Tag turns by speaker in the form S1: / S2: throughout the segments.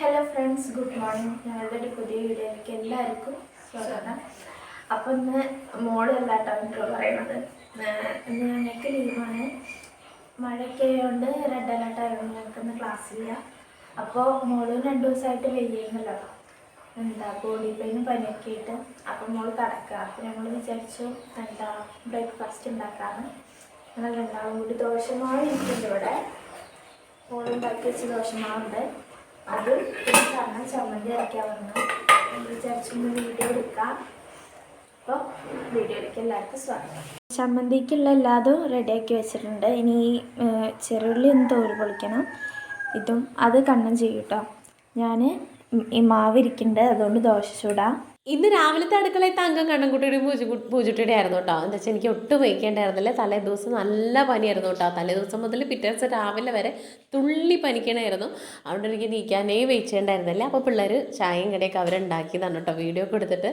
S1: Hello friends good morning ഞങ്ങളുടെ പുതിയ വീഡിയോയിലേക്ക് എല്ലാവർക്കും സ്വാഗതം. അപ്പോൾ ഇന്ന് മോളല്ല കേട്ടോ ഇന്ന് ഞാൻ ഞങ്ങൾക്ക് ലീവാണ് മഴയൊക്കെ ആയതുകൊണ്ട് റെഡ് അലർട്ട് ആയതുകൊണ്ട് ഞങ്ങൾക്ക് ഇന്ന് ക്ലാസ്സില്ല അപ്പോൾ മോൾ രണ്ട് ദിവസമായിട്ട് വെയ്യുന്നല്ലോ എന്താ ബോഡി പെയിനും പനിയൊക്കെ ആയിട്ട്. അപ്പോൾ മോൾ കിടക്കുക അപ്പോൾ ഞങ്ങൾ വിചാരിച്ചു എന്താ ബ്രേക്ക്ഫാസ്റ്റ് ഉണ്ടാക്കാമെന്ന് ഞങ്ങൾ രണ്ടാളും കൂടി ദോശമാവ് ഇരിക്കുന്നുണ്ട് ഇവിടെ. മോളുണ്ടാക്കി വെച്ച് ദോശമാവുണ്ട്. അത് കാരണം ചമ്മന്തി അരയ്ക്കാൻ വന്നു. വിചാരിച്ചൊന്ന് വീഡിയോ എടുക്കാം. അപ്പോൾ എടുക്കാൻ എല്ലാവർക്കും സ്വാഗതം. ചമ്മന്തിക്കുള്ള എല്ലാതും റെഡിയാക്കി വെച്ചിട്ടുണ്ട്. ഇനി ചെറുള്ളി ഒന്ന് തോൽ പൊളിക്കണം. ഇതും അത് കണ്ണം ചെയ്യും കേട്ടോ ഞാൻ ഈ മാവ് ഇരിക്കുന്നുണ്ട് അതുകൊണ്ട് ദോശ ചൂടാം.
S2: ഇന്ന് രാവിലത്തെ അടുക്കളയിൽ തങ്കം കണ്ണൻകുട്ടിയുടെയും പൂജ പൂജുട്ടിയുടെ ആയിരുന്നു കേട്ടോ. എന്താ വെച്ചാൽ എനിക്ക് ഒട്ടും വയ്ക്കേണ്ടായിരുന്നില്ല. തലേ ദിവസം നല്ല പനിയായിരുന്നു കേട്ടോ. തലേ ദിവസം മുതൽ പിറ്റേ ദിവസം രാവിലെ വരെ തുള്ളി പനിക്കണമായിരുന്നു അതുകൊണ്ട് എനിക്ക് നീക്കാനേ വെയിച്ചേണ്ടായിരുന്നില്ല. അപ്പോൾ പിള്ളേർ ചായയും കടയൊക്കെ അവരുണ്ടാക്കിയതാണ് കേട്ടോ. വീഡിയോ ഒക്കെ എടുത്തിട്ട്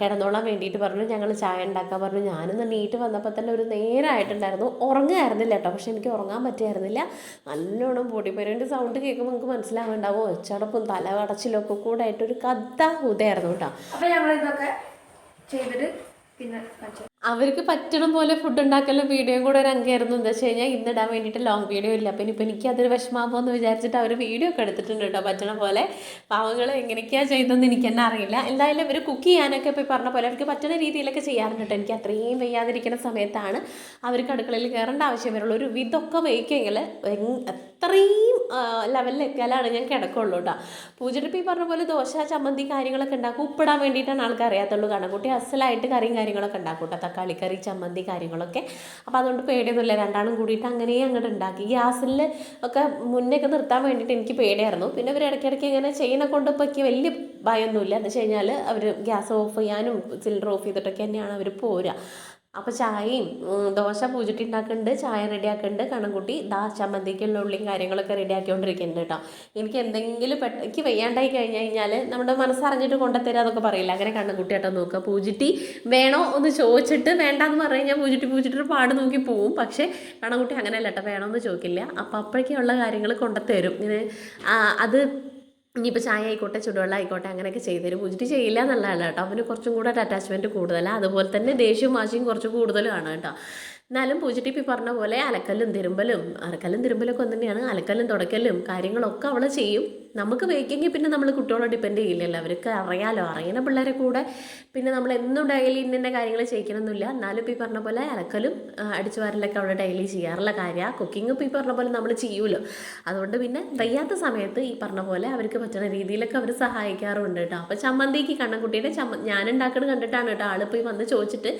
S2: കിടന്നോളാൻ വേണ്ടിയിട്ട് പറഞ്ഞു. ഞങ്ങൾ ചായ ഉണ്ടാക്കാൻ പറഞ്ഞു. ഞാനൊന്ന് നീറ്റ് വന്നപ്പോൾ തന്നെ ഒരു നേരമായിട്ടുണ്ടായിരുന്നു ഉറങ്ങായിരുന്നില്ല കേട്ടോ. പക്ഷേ എനിക്ക് ഉറങ്ങാൻ പറ്റിയായിരുന്നില്ല. നല്ലോണം പൊടിപ്പരന്റെ സൗണ്ട് കേൾക്കുമ്പോൾ നമുക്ക് മനസ്സിലാവുണ്ടാവും. ഒച്ചടപ്പും തല ഒക്കെ കൂടെ ആയിട്ടൊരു കഥ ഉദയായിരുന്നു കേട്ടോ.
S1: അപ്പോൾ ഞങ്ങൾ ഇതൊക്കെ ചെയ്തിട്ട് പിന്നെ
S2: അവർക്ക് പറ്റണ പോലെ ഫുഡ് ഉണ്ടാക്കലും വീഡിയോയും കൂടെ ഒരു അംഗമായിരുന്നു എന്താ വെച്ച് കഴിഞ്ഞാൽ ഇടാൻ വേണ്ടിയിട്ട് ലോങ് വീഡിയോ ഇല്ല. അപ്പം ഇപ്പം എനിക്ക് അതൊരു വിഷമാകുമോ എന്ന് വിചാരിച്ചിട്ട് അവർ വീഡിയോ ഒക്കെ എടുത്തിട്ടുണ്ട് കേട്ടോ പറ്റണ പോലെ. പാവങ്ങൾ എങ്ങനെയൊക്കെയാണ് ചെയ്തതെന്ന് എനിക്ക് തന്നെ അറിയില്ല. എന്തായാലും ഇവർ കുക്ക് ചെയ്യാനൊക്കെ ഇപ്പോൾ പറഞ്ഞ പോലെ അവർക്ക് പറ്റുന്ന രീതിയിലൊക്കെ ചെയ്യാറുണ്ട് എനിക്ക് അത്രയും വയ്യാതിരിക്കുന്ന സമയത്താണ് അവർക്ക് അടുക്കളയിൽ കയറേണ്ട ആവശ്യം വരുള്ളൂ. ഒരു വിധമൊക്കെ വയ്ക്കുമെങ്കിൽ അത്രയും ലെവലിൽ എത്തിയാലാണ് ഞാൻ കിടക്കുള്ളൂ കേട്ടോ പൂജയുടെ ഈ പറഞ്ഞ പോലെ ദോശ ചമ്മന്തി കാര്യങ്ങളൊക്കെ ഉണ്ടാക്കും. ഉപ്പിടാൻ വേണ്ടിയിട്ടാണ് ആൾക്ക് അറിയാത്തുള്ളൂ കാരണം കുട്ടി അസലായിട്ട് കറിയും കാര്യങ്ങളൊക്കെ ഉണ്ടാക്കും കേട്ടോ തക്കാളി കറി ചമ്മന്തി കാര്യങ്ങളൊക്കെ. അപ്പോൾ അതുകൊണ്ട് പേടിയൊന്നുമില്ല. രണ്ടാളും കൂടിയിട്ട് അങ്ങനെ അങ്ങോട്ട് ഉണ്ടാക്കി. ഗ്യാസിൽ ഒക്കെ മുന്നേക്ക് നിർത്താൻ വേണ്ടിയിട്ട് എനിക്ക് പേടിയായിരുന്നു. പിന്നെ ഇവർ ഇടയ്ക്കിടയ്ക്ക് ഇങ്ങനെ ചെയ്യണ കൊണ്ട് വലിയ ഭയമൊന്നുമില്ല എന്ന് വെച്ച് കഴിഞ്ഞാൽ അവർ ഗ്യാസ് ഓഫ് ചെയ്യാനും സിലിണ്ടർ ഓഫ് ചെയ്തിട്ടൊക്കെ തന്നെയാണ് അവർ പോരുക അപ്പോൾ ചായയും ദോശ പൂജിട്ട് ഉണ്ടാക്കുന്നുണ്ട് ചായ റെഡിയാക്കുന്നുണ്ട് കണക്കുട്ടി ദാ ചമ്മന്തിക്കുള്ള ഉള്ളിയും കാര്യങ്ങളൊക്കെ റെഡിയാക്കിക്കൊണ്ടിരിക്കുന്നുണ്ട് കേട്ടോ എനിക്ക് എന്തെങ്കിലും പെട്ട എനിക്ക് വയ്യാണ്ടായി കഴിഞ്ഞ് കഴിഞ്ഞാൽ നമ്മുടെ മനസ്സറിഞ്ഞിട്ട് കൊണ്ടുത്തരാം അതൊക്കെ പറയില്ല? അങ്ങനെ കണ്ണുകുട്ടി കേട്ടോ നോക്കുക പൂജിട്ടി വേണോ ഒന്ന് ചോദിച്ചിട്ട് വേണ്ടാന്ന് പറഞ്ഞു കഴിഞ്ഞാൽ പൂജിട്ടി പൂജിട്ടിട്ട് പാട് നോക്കി പോവും. പക്ഷേ കണക്കുട്ടി അങ്ങനെയല്ല കേട്ടോ വേണമെന്ന് ചോദിക്കില്ല. അപ്പോൾ അപ്പോഴേക്കുള്ള കാര്യങ്ങൾ കൊണ്ടുത്തരും. ഇങ്ങനെ അത് ഇനിയിപ്പോൾ ചായ ആയിക്കോട്ടെ ചുടുവെള്ളം ആയിക്കോട്ടെ അങ്ങനെയൊക്കെ ചെയ്തുതരും പൂജിട്ട് ചെയ്യില്ല എന്നുള്ളതല്ല കേട്ടോ. അവന് കുറച്ചും കൂടെ അറ്റാച്ച്മെന്റ് കൂടുതലാണ് അതുപോലെ തന്നെ ദേഷ്യവും വാശിയും കുറച്ച് കൂടുതലുമാണ് കേട്ടോ. എന്നാലും ഈ പറഞ്ഞ പോലെ അലക്കല്ലും തിരുമ്പലും അലക്കല്ലും തിരുമ്പലൊക്കെ തന്നെയാണ് അലക്കല്ലും തുടക്കലും കാര്യങ്ങളൊക്കെ അവൾ ചെയ്യും. നമുക്ക് വയ്ക്കെങ്കിൽ പിന്നെ നമ്മൾ കുട്ടികളെ ഡിപ്പെൻഡ് ചെയ്യില്ലല്ലോ. അവർക്ക് അറിയാലോ. അറിയുന്ന പിള്ളേരെ കൂടെ പിന്നെ നമ്മൾ എന്നും ഡെയിലി ഇന്ന കാര്യങ്ങൾ ചെയ്യിക്കണമെന്നില്ല എന്നാലും ഇപ്പോൾ പറഞ്ഞ പോലെ അലക്കലും അടിച്ചു വാരലൊക്കെ ഡെയിലി ചെയ്യാറുള്ള കാര്യമാണ് കുക്കിംഗ് ഇപ്പോൾ ഈ പറഞ്ഞ പോലെ നമ്മൾ ചെയ്യുമല്ലോ. അതുകൊണ്ട് പിന്നെ വയ്യാത്ത സമയത്ത് ഈ പറഞ്ഞ പോലെ അവർക്ക് പറ്റുന്ന രീതിയിലൊക്കെ അവർ സഹായിക്കാറുണ്ട് കേട്ടോ. അപ്പോൾ ചമ്മന്തിക്ക് കണ്ണൻകുട്ടിയുടെ ചമ്മ ഞാൻ ഉണ്ടാക്കുന്നത് കണ്ടിട്ടാണ് കേട്ടോ ആളിപ്പോൾ വന്ന് ചോദിച്ചിട്ട്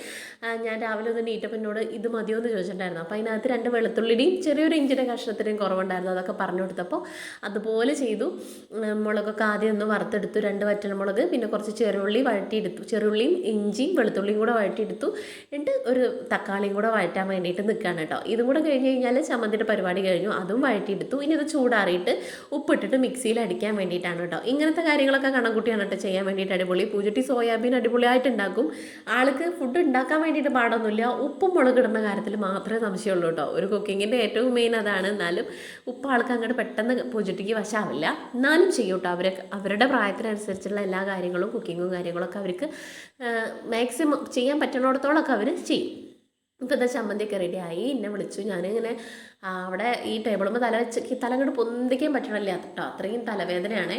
S2: ഞാൻ രാവിലെ ഒന്ന് നീറ്റപ്പനോട് ഇത് മതിയോ എന്ന് ചോദിച്ചിട്ടുണ്ടായിരുന്നു. അപ്പോൾ അതിനകത്ത് രണ്ട് വെളുത്തുള്ളിയുടെയും ചെറിയൊരു ഇഞ്ചിന്റെ കഷ്ണത്തിന്റെയും കുറവുണ്ടായിരുന്നു അതൊക്കെ പറഞ്ഞു കൊടുത്തപ്പോൾ അതുപോലെ ചെയ്തു. മുളകൊക്കെ ആദ്യം ഒന്ന് വറുത്തെടുത്തു. രണ്ട് വറ്റൽമുളക് പിന്നെ കുറച്ച് ചെറുള്ളി വഴറ്റിയെടുത്തു. ചെറുള്ളിയും ഇഞ്ചിയും വെളുത്തുള്ളിയും കൂടെ വഴറ്റിയെടുത്തു. എന്നിട്ട് ഒരു തക്കാളിയും കൂടെ വഴറ്റാൻ വേണ്ടിയിട്ട് നിൽക്കുകയാണ് കേട്ടോ. ഇതും കൂടെ കഴിഞ്ഞ് കഴിഞ്ഞാൽ ചമ്മന്തിയുടെ പരിപാടി കഴിഞ്ഞു. അതും വഴറ്റിയെടുത്തു. ഇനി ഇത് ചൂടാറിയിട്ട് ഉപ്പിട്ടിട്ട് മിക്സിയിൽ അടിക്കാൻ വേണ്ടിയിട്ടാണ് കേട്ടോ. ഇങ്ങനത്തെ കാര്യങ്ങളൊക്കെ കണക്കുട്ടിയാണ് കേട്ടോ ചെയ്യാൻ വേണ്ടിയിട്ട് അടിപൊളി. പൂജട്ടി സോയാബീൻ അടിപൊളിയായിട്ട് ഉണ്ടാക്കും. ആൾക്ക് ഫുഡ് ഉണ്ടാക്കാൻ വേണ്ടിയിട്ട് പാടൊന്നുമില്ല. ഉപ്പും മുളക് ഇടുന്ന കാര്യത്തിൽ മാത്രമേ സംശയമുള്ളൂ കേട്ടോ. ഒരു കുക്കിങ്ങിന്റെ ഏറ്റവും മെയിൻ അതാണ്. എന്നാലും ഉപ്പ് ആൾക്ക് അങ്ങോട്ട് പെട്ടെന്ന് പൂജട്ടിക്ക് വശാവില്ല. എന്നാലും ചെയ്യും കേട്ടോ. അവരെ അവരുടെ പ്രായത്തിനനുസരിച്ചുള്ള എല്ലാ കാര്യങ്ങളും കുക്കിങ്ങും കാര്യങ്ങളൊക്കെ അവർക്ക് മാക്സിമം ചെയ്യാൻ പറ്റണോടത്തോളമൊക്കെ അവർ ചെയ്യും. ഇപ്പം എന്താ ചമ്മന്തിയൊക്കെ ആയി. എന്നെ വിളിച്ചു. ഞാനിങ്ങനെ അവിടെ ഈ ടേബിളുമ്പോൾ തല വെച്ച് തല അങ്ങോട്ട് പൊന്തിക്കാൻ പറ്റണില്ല. കേട്ടോ. അത്രയും തലവേദനയാണ്.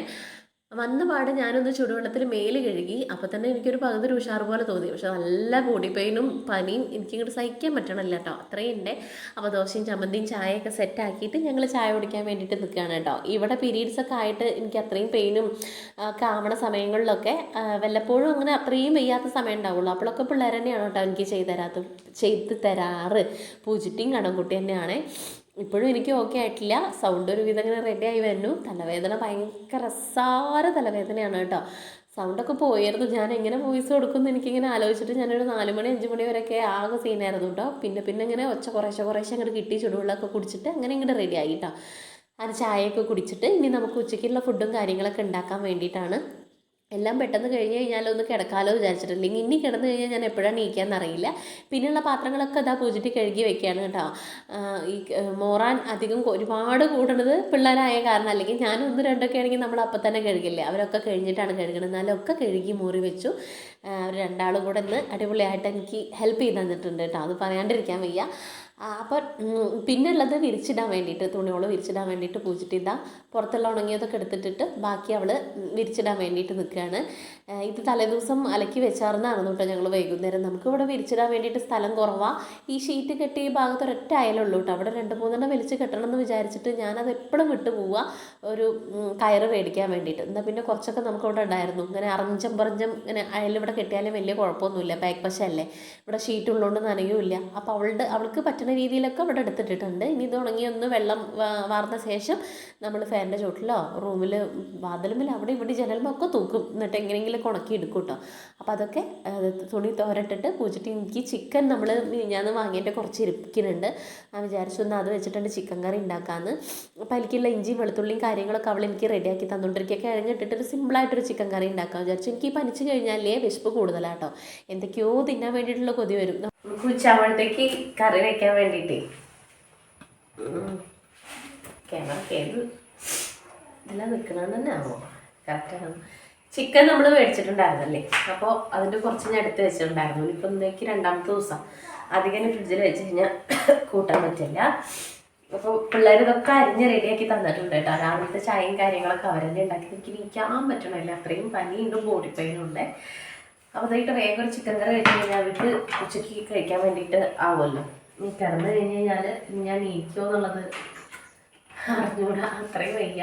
S2: വന്ന പാടെ ഞാനൊന്ന് ചുടുവെള്ളത്തിൽ മേൽ കഴുകി അപ്പം തന്നെ എനിക്കൊരു പകുതി ഒരു ഉഷാർ പോലെ തോന്നി. പക്ഷെ നല്ല ബോഡി പെയിനും പനിയും എനിക്കിങ്ങോട്ട് സഹിക്കാൻ പറ്റണില്ല കേട്ടോ അത്രയും ഉണ്ട് അപ്പോൾ ദോശയും ചമ്മന്തിയും ചായയൊക്കെ സെറ്റ് ആക്കിയിട്ട് ഞങ്ങൾ ചായ കുടിക്കാൻ വേണ്ടിയിട്ട് നിൽക്കുകയാണ് കേട്ടോ ഇവിടെ പീരീഡ്സ് ഒക്കെ ആയിട്ട് എനിക്ക് അത്രയും പെയിനും ഒക്കെ ആവണ സമയങ്ങളിലൊക്കെ വല്ലപ്പോഴും അങ്ങനെ അത്രയും വയ്യാത്ത സമയം ഉണ്ടാവുള്ളൂ. അപ്പോഴൊക്കെ പിള്ളേർ തന്നെയാണ് കേട്ടോ എനിക്ക് ചെയ്ത് തരാത്ത ചെയ്ത് തരാറ്. പൂജിട്ടിയും കടംകുട്ടി തന്നെയാണ്. ഇപ്പോഴും എനിക്ക് ഓക്കെ ആയിട്ടില്ല. സൗണ്ട് ഒരു വിധം ഇങ്ങനെ റെഡി ആയി വരുന്നു തലവേദന ഭയങ്കര സാര തലവേദനയാണ് കേട്ടോ. സൗണ്ടൊക്കെ പോയിരുന്നു. ഞാൻ എങ്ങനെ വോയിസ് കൊടുക്കുമെന്ന് എനിക്കിങ്ങനെ ആലോചിച്ചിട്ട് ഞാനൊരു നാല് മണി അഞ്ച് മണി വരെയൊക്കെ ആകെ സീനായിരുന്നു കേട്ടോ. പിന്നെ പിന്നെ ഇങ്ങനെ ഒച്ച കുറേശ്ശെ കുറേശ്ശെ അങ്ങോട്ട് കിട്ടി. ചുടുവെള്ളമൊക്കെ കുടിച്ചിട്ട് അങ്ങനെ ഇങ്ങോട്ട് റെഡി ആയി കേട്ടോ. അത് ചായയൊക്കെ കുടിച്ചിട്ട് ഇനി നമുക്ക് ഉച്ചയ്ക്കുള്ള ഫുഡും കാര്യങ്ങളൊക്കെ ഉണ്ടാക്കാൻ വേണ്ടിയിട്ടാണ്. എല്ലാം പെട്ടെന്ന് കഴിഞ്ഞ് കഴിഞ്ഞാൽ ഒന്ന് കിടക്കാലോ വിചാരിച്ചിട്ട്. അല്ലെങ്കിൽ ഇനി കിടന്നു കഴിഞ്ഞാൽ ഞാൻ എപ്പോഴാണ് നീക്കാന്ന് അറിയില്ല. പിന്നെയുള്ള പാത്രങ്ങളൊക്കെ അതാ പൂജിട്ട് കഴുകി വെക്കുകയാണ് കേട്ടോ. ഈ മോറാൻ അധികം ഒരുപാട് കൂടുന്നത് പിള്ളേരായ കാരണം അല്ലെങ്കിൽ ഞാൻ ഒന്ന് രണ്ടൊക്കെ ആണെങ്കിൽ നമ്മൾ അപ്പം തന്നെ കഴുകില്ലേ. അവരൊക്കെ കഴിഞ്ഞിട്ടാണ് കഴുകണത്. എന്നാലും ഒക്കെ കഴുകി മൂറി വെച്ചു. അവർ രണ്ടാളും കൂടെ ഇന്ന് അടിപൊളിയായിട്ട് എനിക്ക് ഹെൽപ്പ് ചെയ്ത് തന്നിട്ടുണ്ട് കേട്ടോ. അത് പറയാണ്ടിരിക്കാൻ വയ്യ. അപ്പം പിന്നുള്ളത് വിരിച്ചിടാൻ വേണ്ടിയിട്ട് തുണികൾ വിരിച്ചിടാൻ വേണ്ടിയിട്ട് പൂച്ചിട്ട് ഇതാ പുറത്തുള്ള ഉണങ്ങിയതൊക്കെ എടുത്തിട്ടിട്ട് ബാക്കി അവൾ വിരിച്ചിടാൻ വേണ്ടിയിട്ട് നിൽക്കുകയാണ്. ഇത് തലേദിവസം അലക്കി വെച്ചാർന്നാണ് കേട്ടോ ഞങ്ങൾ വൈകുന്നേരം. നമുക്ക് ഇവിടെ വിരിച്ചിടാൻ വേണ്ടിയിട്ട് സ്ഥലം കുറവാണ് ഈ ഷീറ്റ് കെട്ടി ഈ ഭാഗത്ത് ഒരൊറ്റ അയലുള്ളൂ കേട്ടോ. അവിടെ രണ്ട് മൂന്നെണ്ണം വലിച്ച് കെട്ടണം എന്ന് വിചാരിച്ചിട്ട് ഞാനത് എപ്പോഴും വിട്ടു പോവുക ഒരു കയറ് മേടിക്കാൻ വേണ്ടിയിട്ട്. എന്നാൽ പിന്നെ കുറച്ചൊക്കെ നമുക്ക് ഇവിടെ ഉണ്ടായിരുന്നു. ഇങ്ങനെ അറഞ്ചം പറഞ്ചം ഇങ്ങനെ അയലിവിടെ കെട്ടിയാലും വലിയ കുഴപ്പമൊന്നുമില്ല. ബാക്ക് വശമല്ലേ ഇവിടെ ഷീറ്റ് ഉള്ളതുകൊണ്ട് നനയുമില്ല. അപ്പോൾ അവളുടെ അവൾക്ക് പറ്റുന്ന രീതിയിലൊക്കെ ഇവിടെ എടുത്തിട്ടിട്ടുണ്ട്. ഇനി ഇത് ഉണങ്ങി ഒന്ന് വെള്ളം വാർന്ന ശേഷം നമ്മൾ ഫാനിന്റെ ചോട്ടിലോ റൂമിൽ വാതിലുമിൽ അവിടെ ഇവിടെ ജനലുമൊക്കെ തൂക്കും. എന്നിട്ട് എങ്ങനെയെങ്കിലും ഉണക്കി എടുക്കും കേട്ടോ അപ്പോൾ അതൊക്കെ തുണി തോരട്ടിട്ട് പൂച്ചിട്ട് എനിക്ക് ചിക്കൻ നമ്മൾ ഞാൻ വാങ്ങിയിട്ട് കുറച്ച് ഇരിക്കുന്നുണ്ട്. ഞാൻ വിചാരിച്ചു ഒന്ന് അത് വെച്ചിട്ടുണ്ട് ചിക്കൻ കറി ഉണ്ടാക്കാമെന്ന് അപ്പോൾ എനിക്കുള്ള ഇഞ്ചിയും വെളുത്തുള്ളിയും കാര്യങ്ങളൊക്കെ അവൾ എനിക്ക് റെഡിയാക്കി തന്നുകൊണ്ടിരിക്കുക കിഴങ്ങ് ഇട്ടിട്ടൊരു സിമ്പിളായിട്ടൊരു ചിക്കൻ കറി ഉണ്ടാക്കാൻ വിചാരിച്ചു. എനിക്ക് പനിച്ച് കഴിഞ്ഞാലേ വിശപ്പ് കൂടുതലാട്ടോ. എന്തൊക്കെയോ തിന്നാൻ വേണ്ടിയിട്ടുള്ള കൊതി വരും. നമുക്ക് ഉച്ചയാകുമ്പോഴത്തേക്ക് കറി വെക്കാൻ വേണ്ടിട്ട്. ഇതെല്ലാം നിൽക്കണമെന്ന് തന്നെ ആവോ? കറക്റ്റാണ് ചിക്കൻ നമ്മൾ മേടിച്ചിട്ടുണ്ടായിരുന്നല്ലേ? അപ്പോൾ അതിന്റെ കുറച്ച് ഞാൻ എടുത്ത് വെച്ചിട്ടുണ്ടായിരുന്നു. ഇപ്പം ഇന്നേക്ക് രണ്ടാമത്തെ ദിവസം. അധികം ഫ്രിഡ്ജിൽ വെച്ച് കഴിഞ്ഞാൽ കൂട്ടാൻ പറ്റില്ല. അപ്പോൾ പിള്ളേർ ഇതൊക്കെ അരിഞ്ഞ് റെഡിയാക്കി തന്നിട്ടുണ്ട് കേട്ടോ. രാവിലത്തെ ചായയും കാര്യങ്ങളൊക്കെ അവരെന്നെ ഉണ്ടാക്കി. എനിക്ക് നീക്കാൻ പറ്റണമല്ലേ അത്രയും പനിയുണ്ട് ബോഡി പെയിനും ഉണ്ട്. അപ്പോൾ അതായിട്ട് വേഗം ഒരു ചിക്കൻ കറി വെച്ച് കഴിഞ്ഞാൽ അവർക്ക് ഉച്ചയ്ക്ക് കഴിക്കാൻ വേണ്ടിയിട്ട് ആവുമല്ലോ. നീ കിടന്നു കഴിഞ്ഞ് കഴിഞ്ഞാൽ ഞാൻ നീക്കോ എന്നുള്ളത് അറിഞ്ഞൂടാ അത്രയും വയ്യ.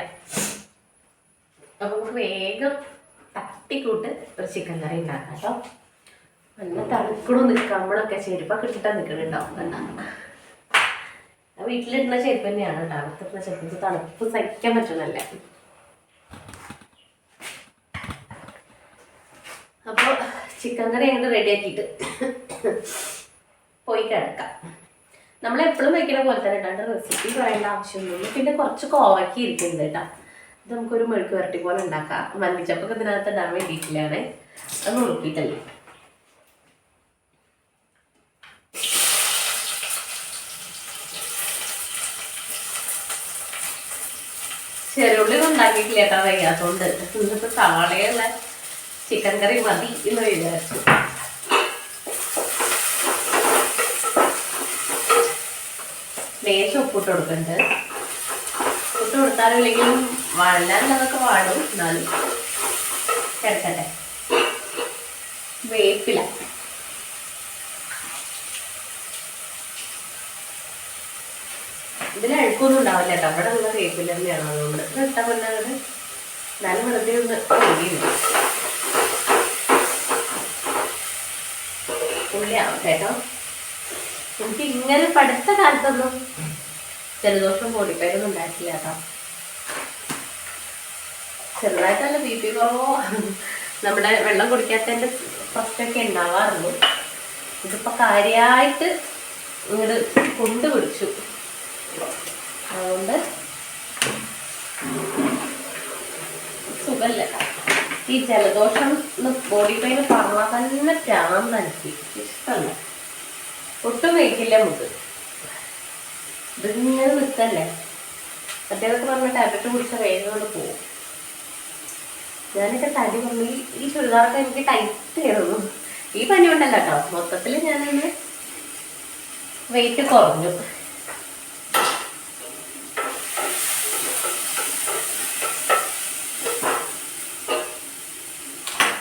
S2: അപ്പൊ നമുക്ക് വേഗം തട്ടിക്കൂട്ട് ഒരു ചിക്കൻ കറി ഉണ്ടാക്കാം കേട്ടോ. നല്ല തണുക്കണോ നിൽക്കാം. നമ്മളൊക്കെ ചെരുപ്പൊക്കെ ഇട്ടിട്ടാ നിൽക്കണുണ്ടാവും കണ്ട വീട്ടിലിടുന്ന ചെരുപ്പ് തന്നെയാണ് കേട്ടോ. അകത്തിടുന്ന ചെരുപ്പ് തണുപ്പ് സഹിക്കാൻ പറ്റുന്നല്ലേ അപ്പോൾ ചിക്കൻ കറി അങ്ങോട്ട് റെഡിയാക്കിയിട്ട് പോയി കിടക്കാം. നമ്മൾ എപ്പോഴും വെക്കുന്ന പോലെ തന്നെ ഇട്ടാണ്ട് റെസിപ്പി പറയേണ്ട ആവശ്യമൊന്നുമില്ല പിന്നെ കുറച്ച് കോവയ്ക്ക് ഇരിക്കുന്നത് കേട്ടോ. ഇത് നമുക്കൊരു മെഴുക്ക് വരട്ടി പോലെ ഉണ്ടാക്കാം. മല്ലിച്ചപ്പൊക്കെ ഇതിനകത്ത് ഇടാൻ വേണ്ടിയിട്ടില്ലാണ്. അത് നുറുക്കിയിട്ടല്ലേ. ചെറുള്ളി ഉണ്ടാക്കിയിട്ടില്ല കേട്ടോ വയ്യാത്തോണ്ട്. ഇന്നിപ്പോ സവാളയുള്ള ചിക്കൻ കറി മതി എന്ന് വിചാരിച്ചു. ലേശം ഉപ്പിട്ട് കൊടുക്കുന്നുണ്ട് ഉപ്പിട്ട് കൊടുത്താലും ഇല്ലെങ്കിലും വഴലാനുള്ളതൊക്കെ വാടും. എന്നാലും കിടക്കട്ടെ വേപ്പില. ഇതിൽ അഴുക്കൊന്നും ഉണ്ടാവില്ല കേട്ടോ. അവിടെ ഉള്ള വേപ്പില തന്നെയാണ്. അതുകൊണ്ട് ഇട്ടാൽ പിന്നെ എന്നാലും വെറുതെ ഒന്ന് കഴുകിയില്ല ഉള്ളി ആവട്ടെ കേട്ടോ. എനിക്ക് ഇങ്ങനെ പഠിത്ത കാലത്തൊന്നും ജലദോഷം പൊടിപ്പേരൊന്നും ഉണ്ടായിട്ടില്ല കേട്ടോ. ചെറുതായിട്ടല്ല ബി പി കുറവോ? നമ്മുടെ വെള്ളം കുടിക്കാത്തതിന്റെ പ്രശ്നമൊക്കെ ഉണ്ടാവാറുള്ളൂ. ഇതിപ്പോൾ കാര്യമായിട്ട് ഇങ്ങോട്ട് കൊണ്ടുപിടിച്ചു. അതുകൊണ്ട് സുഖല്ല. ഈ ജലദോഷം ബോഡി പെയിൻ പറഞ്ഞാൽ തന്നെ പ്രാന്ത് ഇഷ്ടമല്ല. ഒട്ടും വയ്ക്കില്ല നമുക്ക് ഇതിങ്ങനെ നിൽക്കല്ലേ? അദ്ദേഹത്തെ പറഞ്ഞ ടാബ്ലറ്റ് കുടിച്ച വേഗം പോവും. ഞാനൊക്കെ തടി പറഞ്ഞു ഈ ചുരിദാറൊക്കെ എനിക്ക് ടൈറ്റ് ആയിരുന്നു ഈ പനി കൊണ്ടല്ല കേട്ടോ. മൊത്തത്തിൽ ഞാനൊന്ന് വെയിറ്റ് കുറഞ്ഞു.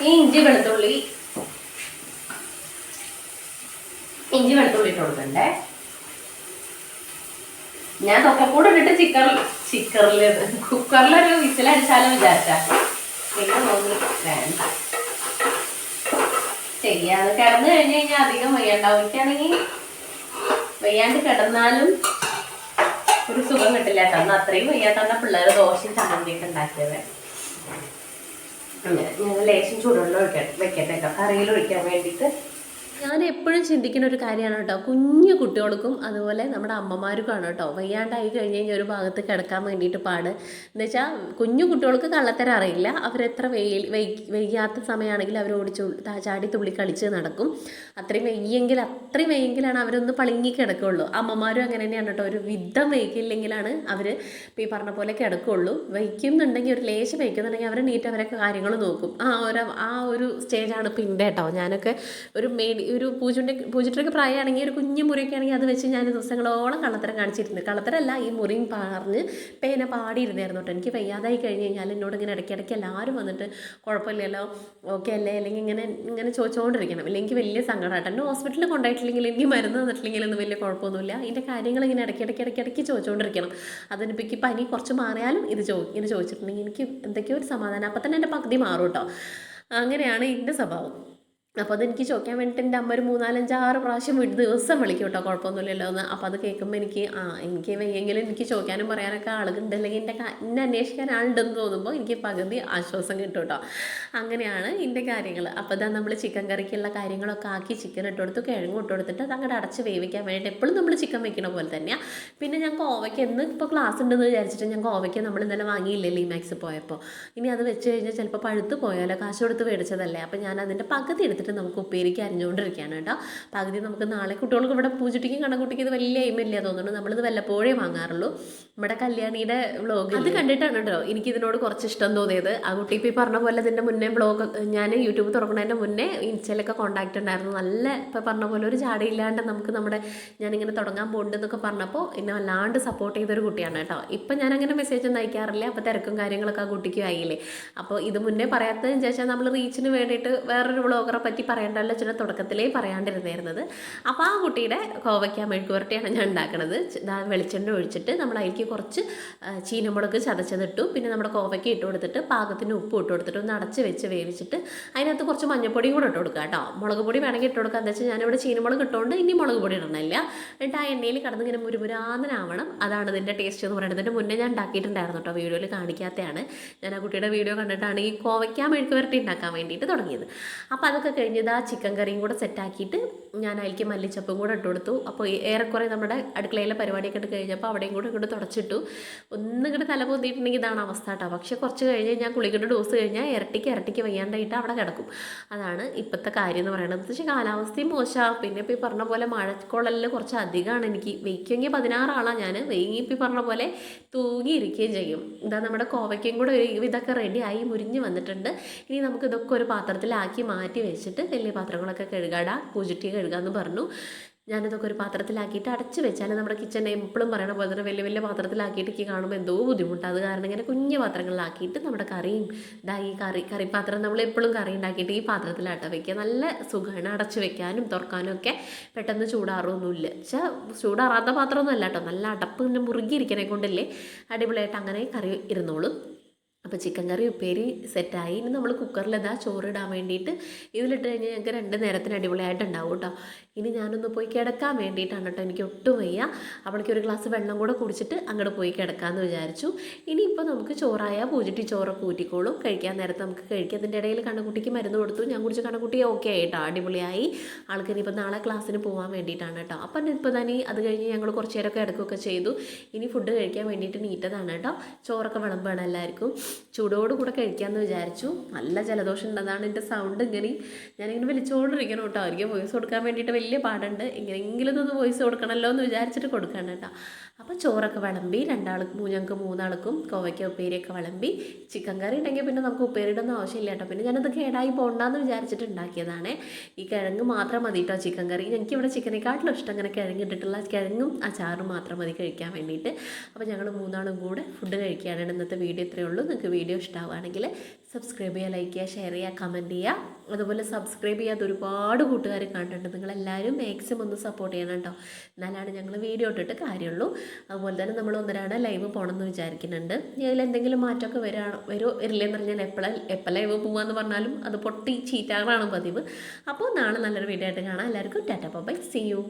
S2: ഈ ഇഞ്ചി വെളുത്തുള്ളി ഇഞ്ചി വെളുത്തുള്ളി ഇട്ട് കൊടുക്കണ്ടേ. ഞാൻ തൊക്കക്കൂടെ കൂടെ ഇട്ടിട്ട് ചിക്കറിൽ ചിക്കറിൽ കുക്കറിലൊരു വിസിലടിച്ചാലും വിചാരിച്ചാ. പിന്നെ നോക്കി ചെയ്യാതെ കിടന്നു കഴിഞ്ഞ് കഴിഞ്ഞാൽ അധികം വയ്യാണ്ടാവും. എനിക്കാണെങ്കിൽ വയ്യാണ്ട് കിടന്നാലും ഒരു സുഖം കിട്ടില്ല. കേട്ടോ അത്രയും വയ്യാത്തന്ന പിള്ളേർ ദോശയും ചമ്മന്തിയൊക്കെ ഉണ്ടാക്കിയത്. അങ്ങനെ ഞാൻ ലേശം ചൂടുവെള്ളം ഒഴിക്കട്ടെ വെക്കട്ടെ കേട്ടോ. കറിയിൽ ഒഴിക്കാൻ വേണ്ടിയിട്ട്. ഞാൻ എപ്പോഴും ചിന്തിക്കുന്ന ഒരു കാര്യമാണ് കേട്ടോ. കുഞ്ഞു കുട്ടികൾക്കും അതുപോലെ നമ്മുടെ അമ്മമാർക്കുമാണ് കേട്ടോ. വയ്യാണ്ടായി കഴിഞ്ഞ് കഴിഞ്ഞാൽ ഒരു ഭാഗത്ത് കിടക്കാൻ വേണ്ടിയിട്ട് പാട്. എന്ന് വെച്ചാൽ കുഞ്ഞു കുട്ടികൾക്ക് കള്ളത്തരം അറിയില്ല. അവരെത്ര വെയിൽ വെയ്യാത്ത സമയമാണെങ്കിൽ അവർ ഓടിച്ചു ചാടി തുള്ളി കളിച്ച് നടക്കും. അത്രയും വെയ്യെങ്കിൽ അത്രയും വെയ്യെങ്കിലാണ് അവരൊന്ന് പളിങ്ങി കിടക്കുള്ളൂ അമ്മമാരും അങ്ങനെ തന്നെയാണ് കേട്ടോ. ഒരു വിധം വെയ്ക്കില്ലെങ്കിലാണ് അവർ ഈ പറഞ്ഞ പോലെ കിടക്കുള്ളൂ വയ്ക്കുന്നുണ്ടെങ്കിൽ ഒരു ലേശം വയ്ക്കുന്നുണ്ടെങ്കിൽ അവരെ നീറ്റ് അവരൊക്കെ കാര്യങ്ങൾ നോക്കും. ആ ഒരു ആ ഒരു സ്റ്റേജാണ് ഇപ്പം ഇന്റെ കേട്ടോ ഞാനൊക്കെ ഒരു മേടി ഒരു പൂജുണ്ട പൂജിട്ടൊക്കെ പ്രായമാണെങ്കിൽ ഒരു കുഞ്ഞു മുറിയൊക്കെ ആണെങ്കിൽ അത് വെച്ച് ഞാൻ ദിവസങ്ങളോളം കള്ളത്തരം കാണിച്ചിരുന്നു. കള്ളത്തരമല്ല ഈ മുറിയും പറഞ്ഞ് പേന പാടിയിരുന്നായിരുന്നു കേട്ടോ. എനിക്ക് വയ്യാതായി കഴിഞ്ഞ് കഴിഞ്ഞാൽ എന്നോട് ഇങ്ങനെ ഇടയ്ക്കിടയ്ക്ക് എല്ലാവരും വന്നിട്ട് കുഴപ്പമില്ലല്ലോ ഓക്കെ അല്ലേ? അല്ലെങ്കിൽ ഇങ്ങനെ ഇങ്ങനെ ചോദിച്ചുകൊണ്ടിരിക്കണം അല്ലെങ്കിൽ എനിക്ക് വലിയ സങ്കടമായിട്ട് എന്നെ ഹോസ്പിറ്റലിൽ കൊണ്ടായിട്ടില്ലെങ്കിൽ എനിക്ക് മരുന്ന് തന്നിട്ടില്ലെങ്കിൽ ഒന്നും വലിയ കുഴപ്പമൊന്നുമില്ല. ഇതിന്റെ കാര്യങ്ങൾ ഇങ്ങനെ ഇടയ്ക്കിടയ്ക്ക് ഇടയ്ക്കിടയ്ക്ക് ചോദിച്ചുകൊണ്ടിരിക്കണം അതിനിപ്പോൾ എനിക്ക് പനി കുറച്ച് മാറിയാലും ഇത് ചോ ഇങ്ങനെ ചോദിച്ചിട്ടുണ്ടെങ്കിൽ എനിക്ക് എന്തൊക്കെയോ ഒരു സമാധാനം. അപ്പം തന്നെ എന്റെ പകുതി മാറും കേട്ടോ. അങ്ങനെയാണ് ഇതിന്റെ സ്വഭാവം. അപ്പോൾ അതെനിക്ക് ചോദിക്കാൻ വേണ്ടിയിട്ട് എന്റെ അമ്മ ഒരു മൂന്നാലഞ്ചാറ് പ്രാവശ്യം ഒരു ദിവസം വിളിക്കും കേട്ടോ കുഴപ്പമൊന്നുമില്ലല്ലോ എന്ന്. അപ്പോൾ അത് കേൾക്കുമ്പോൾ എനിക്ക് ആ എനിക്ക് വയ്യെങ്കിലും എനിക്ക് ചോദിക്കാനും പറയാനൊക്കെ ആളുകളുണ്ട്. അല്ലെങ്കിൽ എന്റെ എന്നെ അന്വേഷിക്കാൻ ആളുണ്ടെന്ന് തോന്നുമ്പോൾ എനിക്ക് പകുതി ആശ്വാസം കിട്ടും കേട്ടോ. അങ്ങനെയാണ് ഇതിന്റെ കാര്യങ്ങൾ അപ്പോൾ ഇതാ നമ്മൾ ചിക്കൻ കറിക്കുള്ള കാര്യങ്ങളൊക്കെ ആക്കി ചിക്കൻ ഇട്ട് കൊടുത്ത് കിഴങ്ങ് ഇട്ട് കൊടുത്തിട്ട് അത് അങ്ങോട്ട് അടച്ച് വേവിക്കാൻ വേണ്ടിയിട്ട് എപ്പോഴും നമ്മൾ ചിക്കൻ വെക്കണ പോലെ തന്നെയാണ് പിന്നെ ഞാൻ കോവയ്ക്ക് എന്ന് ഇപ്പോൾ ക്ലാസ് ഉണ്ടെന്ന് വിചാരിച്ചിട്ട് ഞാൻ കോവയ്ക്ക് നമ്മൾ ഇന്നലെ വാങ്ങിയില്ലേ ലീമാക്സ് പോയപ്പോൾ ഇനി അത് വെച്ച് കഴിഞ്ഞാൽ ചിലപ്പോൾ പഴുത്ത് പോയാലോ കാശ് കൊടുത്ത് മേടിച്ചതല്ലേ. അപ്പോൾ ഞാൻ അതിന്റെ പകുതി എടുത്തിട്ട് നമുക്ക് ഉപ്പേരിക്ക് അരിഞ്ഞുകൊണ്ടിരിക്കുകയാണ് കേട്ടോ. പകുതി നമുക്ക് നാളെ കുട്ടികൾക്ക് ഇവിടെ പൂജട്ടിക്കും കണക്കുട്ടിക്കും ഇത് വലിയ എയിമില്ല തോന്നുന്നു നമ്മളിത് വല്ലപ്പോഴേ വാങ്ങാറുള്ളൂ. നമ്മുടെ കല്യാണിയുടെ വ്ളോഗ് അത് കണ്ടിട്ടാണ് കേട്ടോ. എനിക്ക് ഇതിനോട് കുറച്ച് ഇഷ്ടം തോന്നിയത്. ആ കുട്ടി ഇപ്പോൾ ഈ പറഞ്ഞ പോലെ ഇതിന്റെ മുന്നേ വ്ളോഗ് ഞാൻ യൂട്യൂബ് തുറക്കുന്നതിന്റെ മുന്നേ ഇൻസ്റ്റയിലൊക്കെ കോൺടാക്റ്റ് ഉണ്ടായിരുന്നു. നല്ല ഇപ്പോൾ പറഞ്ഞ പോലെ ഒരു ചാടിയില്ലാണ്ട് നമുക്ക് നമ്മുടെ ഞാനിങ്ങനെ തുടങ്ങാൻ പോകുന്നുണ്ടെന്നൊക്കെ പറഞ്ഞപ്പോൾ എന്നെ വല്ലാണ്ട് സപ്പോർട്ട് ചെയ്തൊരു കുട്ടിയാണ് കേട്ടോ. ഇപ്പം ഞാനങ്ങനെ മെസ്സേജ് ഒന്നും അയക്കാറില്ല. അപ്പോൾ തിരക്കും കാര്യങ്ങളൊക്കെ ആ കുട്ടിക്ക് ആയില്ലേ. അപ്പോൾ ഇത് മുന്നേ പറയാത്തതിന് ശേഷം നമ്മൾ റീച്ചിന് വേണ്ടിയിട്ട് വേറൊരു ബ്ലോഗറെ പറ്റി പറയേണ്ടല്ലോ ചില തുടക്കത്തിലേ പറയാണ്ടിരുന്നിരുന്നത് അപ്പോൾ ആ കുട്ടിയുടെ കോവയ്ക്ക മെഴുക്കുവരട്ടിയാണ് ഞാൻ ഉണ്ടാക്കുന്നത് വെളിച്ചെണ്ണ ഒഴിച്ചിട്ട് നമ്മൾ അതിലേക്ക് കുറച്ച് ചീനമുളക് ചതച്ചതിട്ടു. പിന്നെ നമ്മുടെ കോവയ്ക്ക ഇട്ട് കൊടുത്തിട്ട് പാകത്തിന് ഉപ്പ് ഇട്ട് കൊടുത്തിട്ട് ഒന്ന് അടച്ച് വെച്ച് വേവിച്ചിട്ട് അതിനകത്ത് കുറച്ച് മഞ്ഞപ്പൊടിയും കൂടെ ഇട്ട് കൊടുക്കുക കേട്ടോ. മുളക് പൊടി വേണമെങ്കിൽ ഇട്ട് കൊടുക്കുക എന്താ വെച്ചാൽ ഞാനിവിടെ ചീനമുളക് ഇട്ടുകൊണ്ട് ഇനി മുളക് പൊടി ഇടണില്ല. എന്നിട്ട് ആ എണ്ണയിൽ കടന്ന് ഇങ്ങനെ മുരുമുരാന്നനാവണം. അതാണ് ഇതിന്റെ ടേസ്റ്റ് എന്ന് പറയുന്നത്. ഇതിന്റെ മുന്നേ ഞാൻ ഉണ്ടാക്കിയിട്ടുണ്ടായിരുന്നു കേട്ടോ വീഡിയോയിൽ കാണിക്കാത്തതാണ് ഞാൻ ആ കുട്ടിയുടെ വീഡിയോ കണ്ടിട്ടാണ് ഈ കോവയ്ക്കാൻ മെഴുക്ക് വരട്ടി ഉണ്ടാക്കാൻ വേണ്ടിയിട്ട് തുടങ്ങിയത്. അപ്പോൾ അതൊക്കെ കഴിഞ്ഞത് ആ ചിക്കൻ കറിയും കൂടെ സെറ്റാക്കിയിട്ട് ഞാൻ അതിലേക്ക് മല്ലിച്ചപ്പും കൂടെ ഇട്ട് കൊടുത്തു. അപ്പോൾ ഏറെക്കുറെ നമ്മുടെ അടുക്കളയിലെ പരിപാടിയൊക്കെ ഇട്ട് കഴിഞ്ഞപ്പോൾ അവിടെയും കൂടെ ഇങ്ങോട്ട് തുടച്ചിട്ടു. ഒന്നും ഇങ്ങോട്ട് തല ഇതാണ് അവസ്ഥ കേട്ടോ. പക്ഷേ കുറച്ച് കഴിഞ്ഞ് ഞാൻ കുളിക്കേണ്ട ഡോസ് കഴിഞ്ഞാൽ ഇരട്ടിക്ക് ഇരട്ടിക്ക് വയ്യാണ്ടായിട്ട് അവിടെ കിടക്കും. അതാണ് ഇപ്പോഴത്തെ കാര്യം എന്ന് പറയുന്നത്. പക്ഷേ കാലാവസ്ഥയും മോശമാണ് പിന്നെ ഇപ്പോൾ ഈ പറഞ്ഞ പോലെ മഴക്കൊള്ളലിൽ കുറച്ച് അധികമാണ് എനിക്ക്. വെയ്ക്കുമെങ്കിൽ പതിനാറാളാണ് ഞാൻ വെയ്ങ്ങി ഇപ്പോൾ പറഞ്ഞ പോലെ തൂങ്ങിയിരിക്കുകയും ചെയ്യും. ഇതാ നമ്മുടെ കോവയ്ക്കും കൂടെ ഒരു ഇതൊക്കെ റെഡിയായി മുരിഞ്ഞ് വന്നിട്ടുണ്ട്. ഇനി നമുക്ക് ഇതൊക്കെ ഒരു പാത്രത്തിലാക്കി മാറ്റി വെച്ചിട്ട് വലിയ പാത്രങ്ങളൊക്കെ കഴുകാടാ. പൂജിട്ടി കഴുകാമെന്ന് പറഞ്ഞു. ഞാനിതൊക്കെ ഒരു പാത്രത്തിലാക്കിയിട്ട് അടച്ചു വെച്ചാൽ നമ്മുടെ കിച്ചൺ എപ്പോഴും പറയണ പോലെ തന്നെ വലിയ വലിയ പാത്രത്തിലാക്കിയിട്ട് എനിക്ക് കാണുമ്പോൾ എന്തോ ബുദ്ധിമുട്ടാണ് അത് കാരണം ഇങ്ങനെ കുഞ്ഞു പാത്രങ്ങളിലാക്കിയിട്ട് നമ്മുടെ കറിയും ഇതാ ഈ കറി കറിപ്പാത്രം നമ്മൾ എപ്പോഴും കറി ഉണ്ടാക്കിയിട്ട് ഈ പാത്രത്തിലാട്ട വെക്കുക. നല്ല സുഖമാണ് അടച്ചു വെക്കാനും തുറക്കാനും ഒക്കെ പെട്ടെന്ന് ചൂടാറൊന്നുമില്ല പക്ഷേ ചൂടാറാത്ത പാത്രമൊന്നും അല്ല കേട്ടോ നല്ല അടപ്പ് ഇങ്ങനെ മുറുകിയിരിക്കണേ കൊണ്ടല്ലേ അടിപൊളിയായിട്ട് അങ്ങനെ കറി ഇരുന്നോളും. അപ്പോൾ ചിക്കൻ കറി ഉപ്പേരി സെറ്റായി ഇനി നമ്മൾ കുക്കറിൽ ഇതാ ചോറിടാൻ വേണ്ടിയിട്ട് ഇതിലിട്ട് കഴിഞ്ഞാൽ ഞങ്ങൾക്ക് രണ്ട് നേരത്തിന് അടിപൊളിയായിട്ടുണ്ടാവും കേട്ടോ ഇനി ഞാനൊന്ന് പോയി കിടക്കാൻ വേണ്ടിയിട്ടാണ് കേട്ടോ എനിക്ക് ഒട്ടും വയ്യ. അവൾക്ക് ഒരു ഗ്ലാസ് വെള്ളം കൂടെ കുടിച്ചിട്ട് അങ്ങോട്ട് പോയി കിടക്കാമെന്ന് വിചാരിച്ചു. ഇനിയിപ്പോൾ നമുക്ക് ചോറായ പൂജിട്ടി ചോറൊക്കെ ഊറ്റിക്കോളും. കഴിക്കാൻ നേരത്ത് നമുക്ക് കഴിക്കാം. അതിന്റെ ഇടയിൽ കണ്ണുകുട്ടിക്ക് മരുന്ന് കൊടുത്തു. ഞാൻ കുടിച്ച് കണ്ണുകുട്ടി ഓക്കെ ആയിട്ടോ. അടിപൊളിയായി. ആൾക്ക് ഇനിയിപ്പോൾ നാളെ ക്ലാസ്സിന് പോകാൻ വേണ്ടിയിട്ടാണ് കേട്ടോ അപ്പം ഇപ്പോൾ തന്നെ അത് കഴിഞ്ഞ് ഞങ്ങൾ കുറച്ച് നേരമൊക്കെ ഇടക്കുമൊക്കെ ചെയ്തു. ഇനി ഫുഡ് കഴിക്കാൻ വേണ്ടിയിട്ട് നീറ്റതാണ് കേട്ടോ ചോറൊക്കെ വിളമ്പാണ് എല്ലാവർക്കും. ചൂടോടുകൂടെ കഴിക്കാമെന്ന് വിചാരിച്ചു. നല്ല ജലദോഷം ഉണ്ട് അതാണ് എന്റെ സൗണ്ട് ഇങ്ങനെ ഞാനിങ്ങനെ വിളിച്ചുകൊണ്ടിരിക്കണം കേട്ടോ. അവർക്ക് വോയിസ് കൊടുക്കാൻ വേണ്ടിയിട്ട് വലിയ പാടുണ്ട്. എങ്ങനെയെങ്കിലും ഒന്ന് വോയിസ് കൊടുക്കണമല്ലോ എന്ന് വിചാരിച്ചിട്ട് കൊടുക്കണം കേട്ടോ. അപ്പോൾ ചോറൊക്കെ വിളമ്പി രണ്ടാൾക്ക് ഞങ്ങൾക്ക് മൂന്നാൾക്കും കോവയ്ക്ക ഉപ്പേരിയൊക്കെ വിളമ്പി ചിക്കൻ കറി ഉണ്ടെങ്കിൽ പിന്നെ നമുക്ക് ഉപ്പേരിയുടെ ഒന്നും ആവശ്യമില്ല കേട്ടോ. പിന്നെ ഞാനത് കേടായി പോകണ്ടെന്ന് വിചാരിച്ചിട്ട് ഉണ്ടാക്കിയതാണ്. ഈ കിഴങ്ങ് മാത്രം മതി കേട്ടോ ചിക്കൻ കറി എനിക്കിവിടെ ചിക്കനെക്കാട്ടിലും ഇഷ്ടം അങ്ങനെ കിഴങ്ങ് ഇട്ടിട്ടുള്ള കിഴങ്ങും അച്ചാറും മാത്രം മതി കഴിക്കാൻ വേണ്ടിയിട്ട്. അപ്പോൾ ഞങ്ങൾ മൂന്നാളും കൂടെ ഫുഡ് കഴിക്കുകയാണ് ഇന്നത്തെ വീഡിയോ ഇത്രയേ ഉള്ളൂ. നിങ്ങൾക്ക് വീഡിയോ ഇഷ്ടമാവുകയാണെങ്കിൽ സബ്സ്ക്രൈബ് ചെയ്യുക ലൈക്ക് ചെയ്യുക ഷെയർ ചെയ്യുക കമന്റ് ചെയ്യുക. അതുപോലെ സബ്സ്ക്രൈബ് ചെയ്യാത്ത ഒരുപാട് കൂട്ടുകാർ കണ്ടിട്ടുണ്ട്. നിങ്ങളെല്ലാവരും മാക്സിമം ഒന്ന് സപ്പോർട്ട് ചെയ്യണം കേട്ടോ. എന്നാലാണ് ഞങ്ങൾ വീഡിയോ ഇട്ടിട്ട് കാര്യമുള്ളൂ. അതുപോലെ തന്നെ നമ്മൾ ഒന്നരാണ് ലൈവ് പോകണമെന്ന് വിചാരിക്കുന്നുണ്ട്. എന്തെങ്കിലും മാറ്റമൊക്കെ വരാണോ? വരുമോ വരില്ലെന്ന് പറഞ്ഞാൽ എപ്പോഴും എപ്പോൾ ലൈവ് പോകാമെന്ന് പറഞ്ഞാലും അത് പൊട്ടി ചീറ്റാറാണ് പതിവ്. അപ്പോൾ നാളെ നല്ലൊരു വീഡിയോ ആയിട്ട് കാണാം. എല്ലാവർക്കും ടാറ്റ ബൈ സി യു